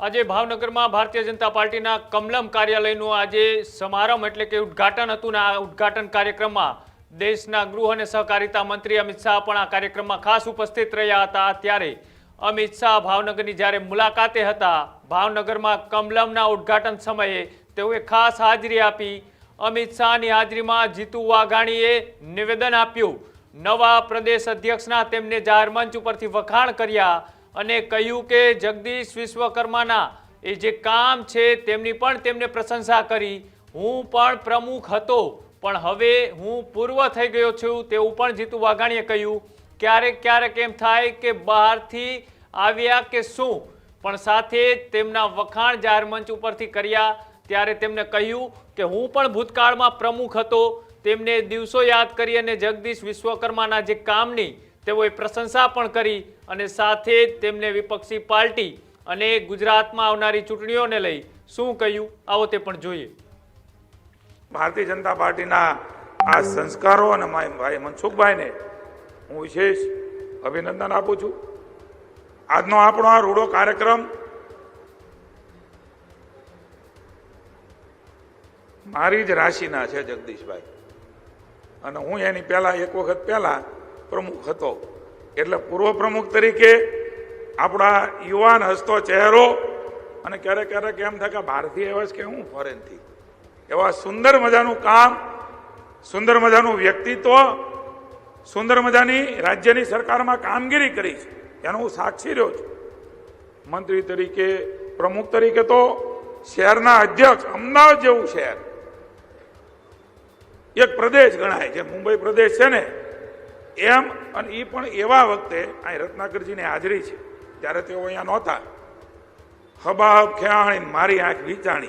આજે ભાવનગરમાં ભારતીય જનતા પાર્ટીના કમલમ કાર્યાલયનું આજે સમારંભ એટલે કે ઉદ્ઘાટન હતું ને આ ઉદ્ઘાટન કાર્યક્રમમાં દેશના ગૃહ અને સહકારિતા મંત્રી અમિત શાહ પણ આ કાર્યક્રમમાં ખાસ ઉપસ્થિત રહ્યા હતા. ત્યારે અમિત શાહ ભાવનગરની જ્યારે મુલાકાતે હતા, ભાવનગરમાં કમલમના ઉદ્ઘાટન સમયે તેઓએ ખાસ હાજરી આપી. અમિત શાહની હાજરીમાં જીતુ વાઘાણીએ નિવેદન આપ્યું. નવા પ્રદેશ અધ્યક્ષના તેમને જાહેર મંચ ઉપરથી વખાણ કર્યા. અને કહ્યું કે જગદીશ વિશ્વકર્માના એ જે કામ છે તેમની પણ તેમને પ્રશંસા કરી. હું પણ પ્રમુખ હતો, પણ હવે હું પૂર્વ થઈ ગયો છું તેવું પણ જીતુ વાઘાણીએ કહ્યું. ક્યારેક ક્યારેક એમ થાય કે બહારથી આવ્યા કે શું? પણ સાથે તેમના વખાણ જાહેર મંચ ઉપરથી કર્યા. ત્યારે તેમને કહ્યું કે હું પણ ભૂતકાળમાં પ્રમુખ હતો. તેમને દિવસો યાદ કરી અને જગદીશ વિશ્વકર્માના જે કામની તેઓએ પ્રશંસા પણ કરી અને સાથે જ તેમને વિપક્ષી પાર્ટી અને ગુજરાતમાં આવનારી ચૂંટણીઓને લઈ શું કહ્યું, આવો તે પણ જોઈએ. ભારતીય જનતા પાર્ટીના આ સંસ્કારો અને ભાઈ મનસુખભાઈને હું વિશેષ અભિનંદન આપું છું. આજનો આપણો આ રૂડો કાર્યક્રમ મારી જ રાશિના છે જગદીશભાઈ. અને હું એની પહેલા એક વખત પહેલા પ્રમુખ હતો. એટલે પૂર્વ પ્રમુખ તરીકે આપણા યુવાન હસતો ચહેરો અને ક્યારેક ક્યારેક એમ થાય કે ભારતીય એવા જ કે હું ફોરેનથી એવા સુંદર મજાનું કામ, સુંદર મજાનું વ્યક્તિત્વ, સુંદર મજાની રાજ્યની સરકારમાં કામગીરી કરી છે. એનો હું સાક્ષી રહ્યો છું. મંત્રી તરીકે, પ્રમુખ તરીકે તો શહેરના અધ્યક્ષ અમદાવાદ જેવું શહેર. એક પ્રદેશ ગણાય, જે મુંબઈ પ્રદેશ છે ને એમ અને એ પણ એવા વખતે અહીં રત્નાકરજીની હાજરી છે. ત્યારે તેઓ અહીંયા નહોતા. હબાહબ ખેવાણી મારી આંખ વિચાણી.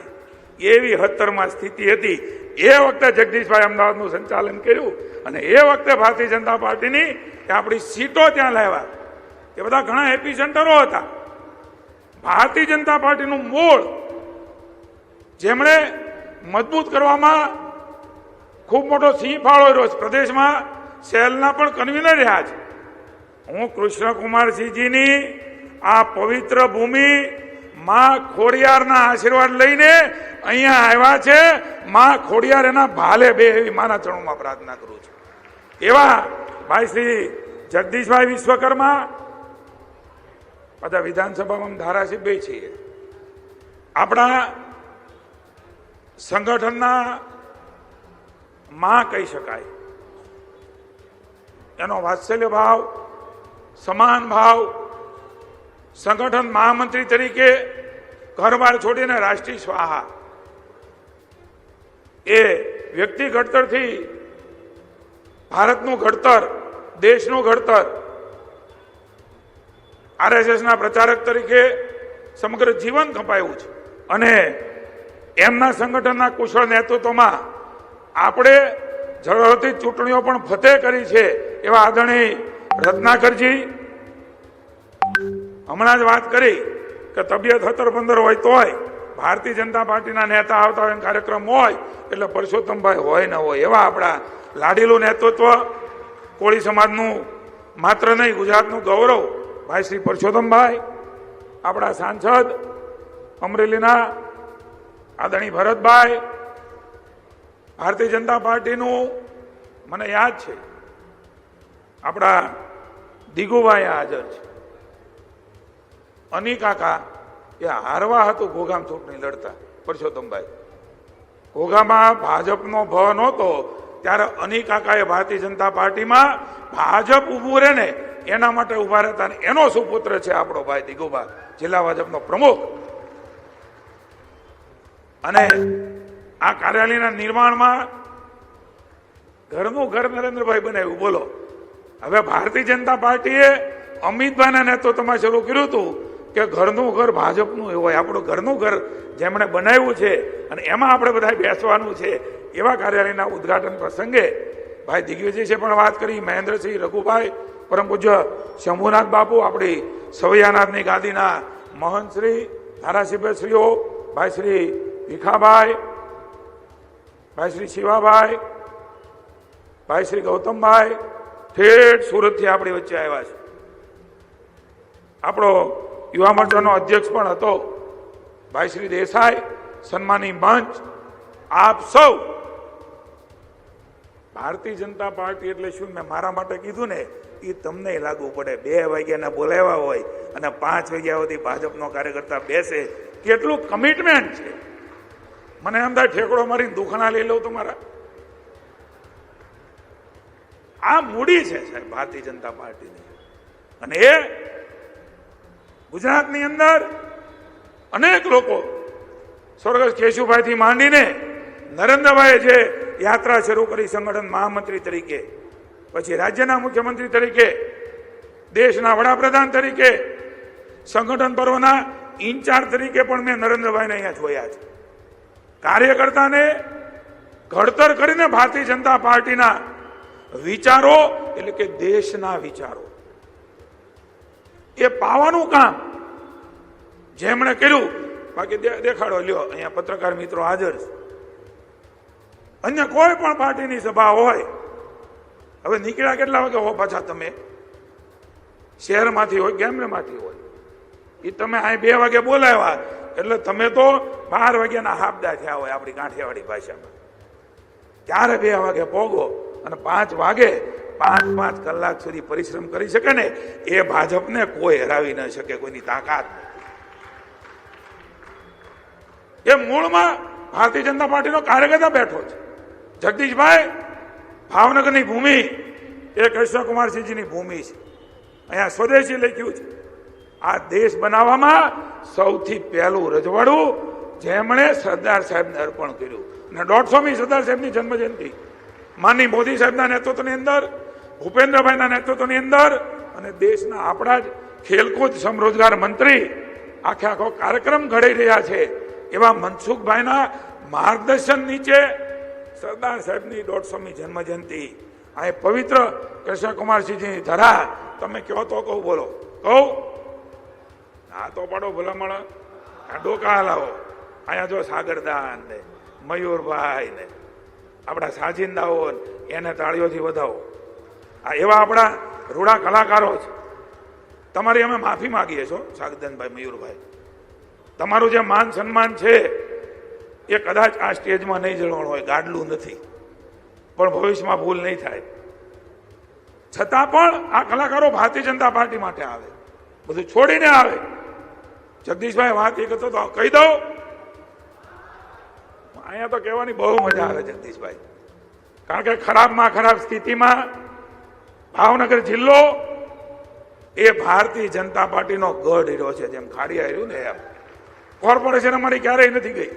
એવી હતરમાં સ્થિતિ હતી. એ વખતે જગદીશભાઈ અમદાવાદનું સંચાલન કર્યું અને એ વખતે ભારતીય જનતા પાર્ટીની આપણી સીટો ત્યાં લાવ્યા. એ બધા ઘણા હેપી સેન્ટરો હતા. ભારતીય જનતા પાર્ટીનું મૂળ જેમણે મજબૂત કરવામાં ખૂબ મોટો સિંહ ફાળો રહ્યો છે. પ્રદેશમાં સેલના પણ કન્વીનર રહ્યા છે. હું કૃષ્ણકુમારસિંહજીની આ પવિત્ર ભૂમિ માં ખોડિયારના આશીર્વાદ લઈને અહીંયા આવ્યા છે. માં ખોડિયાર એના ભાલે બે એવી માના ચરણોમાં પ્રાર્થના કરું છું. એવા ભાઈ શ્રી જગદીશભાઈ વિશ્વકર્મા, બધા વિધાનસભામાં ધારાસભ્ય છીએ. આપણા સંગઠનના માં કહી શકાય. એનો વાત્સલ્ય ભાવ, સમાન ભાવ, સંગઠન મહામંત્રી તરીકે ઘરબાર છોડીને રાષ્ટ્રીય સ્વાહા. એ વ્યક્તિ ઘડતરથી ભારતનું ઘડતર, દેશનું ઘડતર, આરએસએસના પ્રચારક તરીકે સમગ્ર જીવન કપાયું છે. અને એમના સંગઠનના કુશળ નેતૃત્વમાં આપણે ઝડપથી ચૂંટણીઓ પણ ફતેહ કરી છે. એવા આદરણીય રત્નાકરજી, હમણાં જ વાત કરી કે તબિયત હતર પંદર હોય તોય ભારતીય જનતા પાર્ટીના નેતા આવતા હોય કાર્યક્રમ હોય, એટલે પરસોત્તમભાઈ હોય ન હોય, એવા આપણા લાડીલું નેતૃત્વ કોળી સમાજનું માત્ર નહીં, ગુજરાતનું ગૌરવ ભાઈ શ્રી પરસોત્તમભાઈ, આપણા સાંસદ અમરેલીના આદરણીય ભરતભાઈ, ભારતીય જનતા પાર્ટીનું, મને યાદ છે આપણા દિગુભાઈ હાજર છે. અની કાકા એ હારવા હતું ઘોઘામ ચૂંટણી લડતા, પરસોત્તમભાઈ. ઘોઘામાં ભાજપનો ભ નહોતો, ત્યારે અની કાકાએ ભારતીય જનતા પાર્ટીમાં ભાજપ ઊભું રહે ને, એના માટે ઊભા રહેતા અને એનો સુપુત્ર છે આપણો ભાઈ દિગુભા, જિલ્લા ભાજપનો પ્રમુખ. અને આ કાર્યાલયના નિર્માણમાં ઘરનું ઘર નરેન્દ્રભાઈ બનાવ્યું, બોલો. હવે ભારતીય જનતા પાર્ટીએ અમિતભાઈના નેતૃત્વમાં શરૂ કર્યું હતું કે ઘરનું ઘર ભાજપનું એવું હોય. આપણું ઘરનું ઘર જેમણે બનાવ્યું છે અને એમાં આપણે બધા બેસવાનું છે એવા કાર્યાલયના ઉદ્ઘાટન પ્રસંગે ભાઈ દિગ્વિજયસિંહે પણ વાત કરી, મહેન્દ્રસિંહ રઘુભાઈ, પરમ પૂજ્ય શંભુનાથ બાપુ, આપણી સવૈયાનાથની ગાદીના મહંતશ્રી, ધારાસભ્યશ્રીઓ, ભાઈ શ્રી ભીખાભાઈ, ભાઈ શ્રી શિવાભાઈ, ભાઈ શ્રી ગૌતમભાઈ ઠેઠ સુરતથી આપણી વચ્ચે આવ્યા છે. આપણો યુવા મોરચાનો અધ્યક્ષ પણ હતો. ભાઈ શ્રી દેસાઈ, સન્માની મંચ, આપ સૌ. ભારતીય જનતા પાર્ટી એટલે શું? મેં મારા માટે કીધું ને એ તમને લાગુ પડે. બે વાગ્યાના બોલાવ્યા હોય અને પાંચ વાગ્યા સુધી ભાજપનો કાર્યકર્તા બેસે. કેટલું કમિટમેન્ટ છે. મને એમ થાય ઠેકડો મારીને દુખણા લઈ લઉં તમારા. આ મૂડી છે સાહેબ, ભારતીય જનતા પાર્ટીની. અને એ ગુજરાતની અંદર અનેક લોકો સ્વર્ગસ્થ કેશુભાઈથી માંડીને નરેન્દ્રભાઈએ જે યાત્રા શરૂ કરી સંગઠન મહામંત્રી તરીકે, પછી રાજ્યના મુખ્યમંત્રી તરીકે, દેશના વડાપ્રધાન તરીકે, સંગઠન પર્વના ઇન્ચાર્જ તરીકે પણ મેં નરેન્દ્રભાઈને અહીંયા જોયા છે. કાર્યકર્તાને ઘડતર કરીને ભારતીય જનતા પાર્ટીના વિચારો એટલે કે દેશના વિચારો. એ પાવાનું કામ. જેમણે કર્યું, બાકી દેખાડો, લ્યો, અહીંયા પત્રકાર મિત્રો હાજર અન્ય કોઈ પણ પાર્ટીની સભા હોય, હવે નીકળ્યા કેટલા વાગે હો પાછા તમે? શહેરમાંથી હોય ગેમલેમાંથી હોય? એ તમે અહીં બે વાગે બોલાવ્યા, એટલે તમે તો બાર વાગ્યાના હાબદા થયા હોય આપણી કાંઠિયાવાડી ભાષામાં. ત્યારે બે વાગે પોગો. અને પાંચ વાગે પાંચ પાંચ કલાક સુધી પરિશ્રમ કરી શકે ને, એ ભાજપને કોઈ હરાવી ન શકે, કોઈની તાકાત એ મૂળમાં ભારતીય જનતા પાર્ટીનો કાર્યકર્તા બેઠો છે. જગદીશભાઈ, ભાવનગરની ભૂમિ, એ કૃષ્ણકુમારસિંહજીની ભૂમિ છે. અહીંયા સ્વદેશી લખ્યું છે. આ દેશ બનાવવામાં સૌથી પહેલું રજવાડું જેમણે સરદાર સાહેબને અર્પણ કર્યું. અને દોઢસોમી સરદાર સાહેબની જન્મજયંતિ. માનની મોદી સાહેબના નેતૃત્વની અંદર, ભૂપેન્દ્રભાઈના નેતૃત્વની અંદર અને દેશના આપણા જ ખેલકૂદ સમરોજગાર મંત્રી આખે આખો કાર્યક્રમ ઘડી રહ્યા છે. એવા મનસુખભાઈના માર્ગદર્શન નીચે સરદાર સાહેબની દોઢસોમી જન્મજયંતિ. આ એ પવિત્ર કૃષ્ણકુમારસિંહજીની ધરા. તમે કહો તો કહું, બોલો. કહું? આ તો પાડો ભલામણ. આ ડોકા હલાવો. અહીંયા જો સાગરદાન ને મયુરભાઈ ને આપણા સાજિંદાઓ એને તાળીઓથી વધાવો. આ એવા આપણા રૂડા કલાકારો છે. તમારી અમે માફી માગીએ છો સાગદનભાઈ મયુરભાઈ. તમારું જે માન સન્માન છે, એ કદાચ આ સ્ટેજમાં નહીં જળવાનું હોય, ગાડલું નથી. પણ ભવિષ્યમાં ભૂલ નહીં થાય. છતાં પણ આ કલાકારો ભારતીય જનતા પાર્ટી માટે આવે. બધું છોડીને આવે. જગદીશભાઈ, વાત એ કરતો તો કહી દઉં. અહીંયા તો કહેવાની બહુ મજા આવે જગદીશભાઈ. કારણ કે ખરાબમાં ખરાબ સ્થિતિમાં ભાવનગર જિલ્લો એ ભારતીય જનતા પાર્ટીનો ગઢ રહ્યો છે, જેમ ખાડી આવ્યું ને એમ. કોર્પોરેશન અમારી ક્યારેય નથી ગઈ.